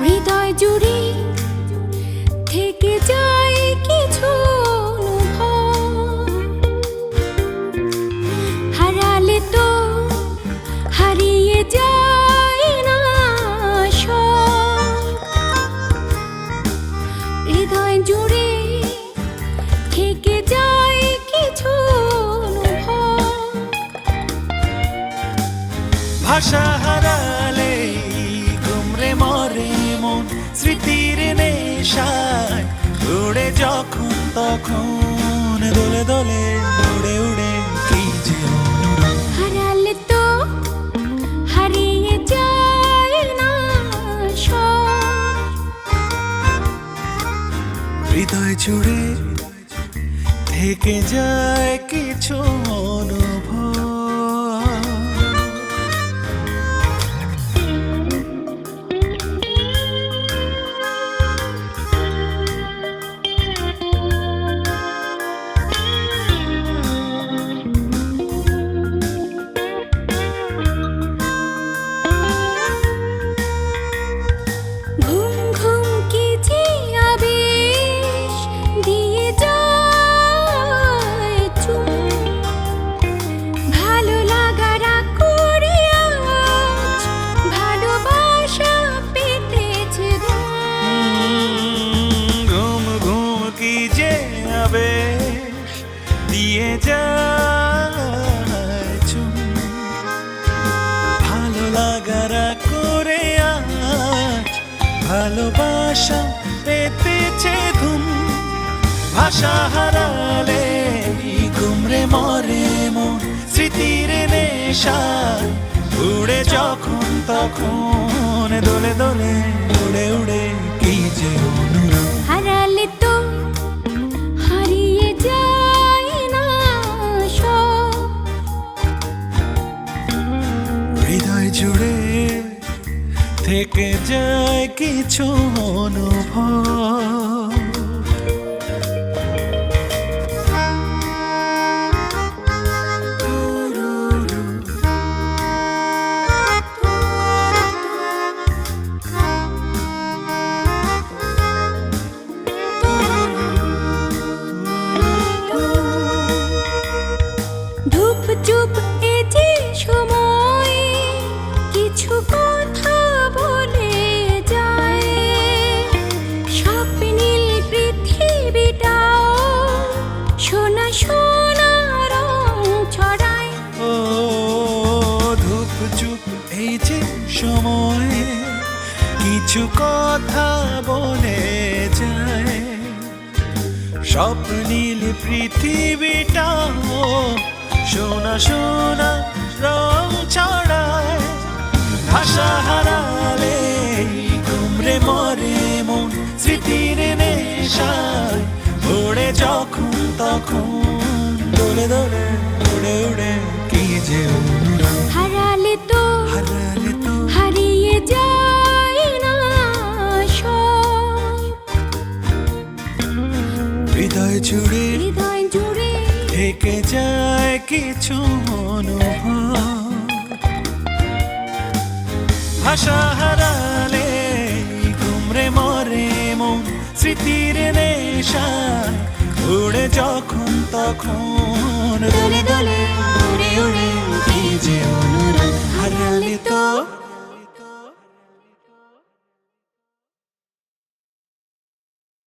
হৃদয় জুড়ে থেকে যায় কিছু হারালে তো হারিয়ে যায় না হৃদয় জুড়ে থেকে যায় কিছু ভাষা তখন দোলে দোলে উড়ে উড়ে কি যে হারালে তো হারিয়ে যায় না হৃদয় জুড়ে থেকে যায় কিছু ভালোবাসা পেতেছে ধুম ভাষা হারালে ঘুমরে মরে মন। স্মৃতির নেশা উড়ে যখন তখন দোলে দোলে উড়ে উড়ে কি যে হারালে তো হারিয়ে যায় না হৃদয় জুড়ে থেকে যায় কিছু অনুভব। ধূপ চুপ এ যে সময় কিছু কথা সময় কিছু কথা বলে যায়। স্বপ্নীল পৃথিবীটাও সোনা সোনা রং ছড়ায়। ভাষা হারালে ঘুমরে মরে মন স্মৃতির নেশায়। উড়ে যখন তখন দোলে দোলে উড়ে উড়ে, কি যে জুড়ে। হৃদয় জুড়ে। থেকে যায় কিছু অনুভব ভাষা হারালে ঘুমরে মরে মন স্মৃতির নেশা উড়ে যখন তখন। দোলে দোলে